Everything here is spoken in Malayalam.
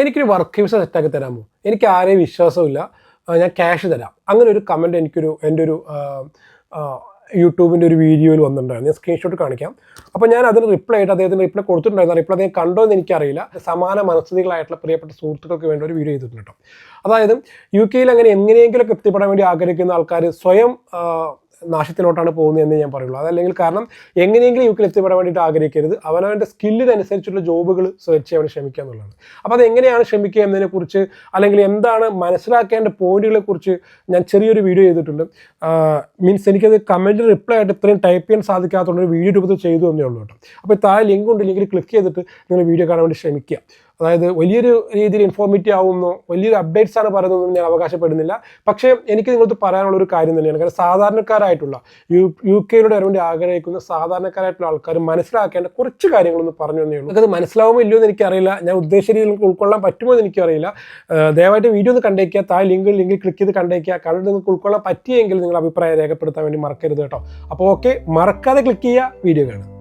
എനിക്കൊരു വർക്ക് വിസ സെറ്റാക്കി തരാമോ? എനിക്ക് ആരെയും വിശ്വാസമില്ല ഞാൻ ക്യാഷ് തരാം. അങ്ങനെ ഒരു കമന്റ് എനിക്കൊരു എന്റെ ഒരു യൂട്യൂബിന്റെ ഒരു വീഡിയോയിൽ വന്നിട്ടുണ്ടായിരുന്നു. ഞാൻ സ്ക്രീൻഷോട്ട് കാണിക്കാം. അപ്പോൾ ഞാൻ അതിന് റിപ്ലൈ ആയിട്ട് അദ്ദേഹത്തിന് റിപ്ലൈ കൊടുത്തിട്ടുണ്ടായിരുന്നു. റിപ്ലൈ അദ്ദേഹം കണ്ടോ എന്ന് എനിക്കറിയില്ല. സമാന മനസ്ഥിതികളായിട്ടുള്ള പ്രിയപ്പെട്ട സുഹൃത്തുക്കൾക്ക് വേണ്ടി ഒരു വീഡിയോ ചെയ്തിട്ടുണ്ട് കേട്ടോ. അതായത് യു കെയിൽ അങ്ങനെ എങ്ങനെയെങ്കിലും എത്തിപ്പെടാൻ വേണ്ടി ആഗ്രഹിക്കുന്ന ആൾക്കാർ സ്വയം നാശത്തിലോട്ടാണ് പോകുന്നത് എന്ന് ഞാൻ പറയുള്ളൂ. അതല്ലെങ്കിൽ കാരണം എങ്ങനെയെങ്കിലും യു കെയിൽ എത്തിപ്പെടാൻ വേണ്ടിയിട്ട് ആഗ്രഹിക്കരുത്. അവനവന്റെ സ്കില്ലിനനുസരിച്ചുള്ള ജോബുകൾ സെർച്ച് ചെയ്യാൻ ശ്രമിക്കുക എന്നുള്ളതാണ്. അപ്പോൾ അത് എങ്ങനെയാണ് ശ്രമിക്കുക എന്നതിനെക്കുറിച്ച് അല്ലെങ്കിൽ എന്താണ് മനസ്സിലാക്കേണ്ട പോയിന്റുകളെക്കുറിച്ച് ഞാൻ ചെറിയൊരു വീഡിയോ ചെയ്തിട്ടുണ്ട്. മീൻസ് എനിക്കത് കമന്റ് റിപ്ലൈ ആയിട്ട് ഇത്രയും ടൈപ്പ് ചെയ്യാൻ സാധിക്കാത്തതുകൊണ്ട് ഒരു വീഡിയോ രൂപത്തിൽ ചെയ്തു എന്നേ ഉള്ളൂ കേട്ടോ. അപ്പോൾ താഴെ ലിങ്ക് ഉണ്ട്. ലിങ്കിൽ ക്ലിക്ക് ചെയ്തിട്ട് നിങ്ങൾ വീഡിയോ കാണാൻ വേണ്ടി ശ്രമിക്കുക അതായത് വലിയൊരു രീതിയിൽ ഇൻഫോർമേറ്റീവ് ആവുമെന്നോ വലിയൊരു അപ്ഡേറ്റ്സ് ആണ് പറയുന്നതെന്നും ഞാൻ അവകാശപ്പെടുന്നില്ല. പക്ഷേ എനിക്ക് നിങ്ങൾക്ക് പറയാനുള്ള ഒരു കാര്യം തന്നെയാണ്. കാരണം സാധാരണക്കാരായിട്ടുള്ള യു യു കെയിലൂടെ വരാൻ വേണ്ടി ആഗ്രഹിക്കുന്ന സാധാരണക്കാരായിട്ടുള്ള ആൾക്കാർ മനസ്സിലാക്കേണ്ട കുറച്ച് കാര്യങ്ങളൊന്ന് പറഞ്ഞു തന്നേ ഉള്ളൂ. അത് മനസ്സിലാവുമോ ഇല്ലയോ എന്ന് എനിക്കറിയില്ല. ഞാൻ ഉദ്ദേശിച്ച രീതിയിൽ ഉൾക്കൊള്ളാൻ പറ്റുമോ എന്ന് എനിക്കറിയില്ല. ദയവായിട്ട് വീഡിയോ ഒന്ന് കണ്ടേക്കുക. താ ലിങ്കിൽ ലിങ്കിൽ ക്ലിക്ക് ചെയ്ത് കണ്ടേക്കുക. കണ്ടിട്ട് നിങ്ങൾക്ക് ഉൾക്കൊള്ളാൻ പറ്റിയെങ്കിൽ നിങ്ങൾ അഭിപ്രായം രേഖപ്പെടുത്താൻ വേണ്ടി മറക്കരുത് കേട്ടോ. അപ്പോൾ ഓക്കെ മറക്കാതെ ക്ലിക്ക് ചെയ്യുക. വീഡിയോ കാണുക.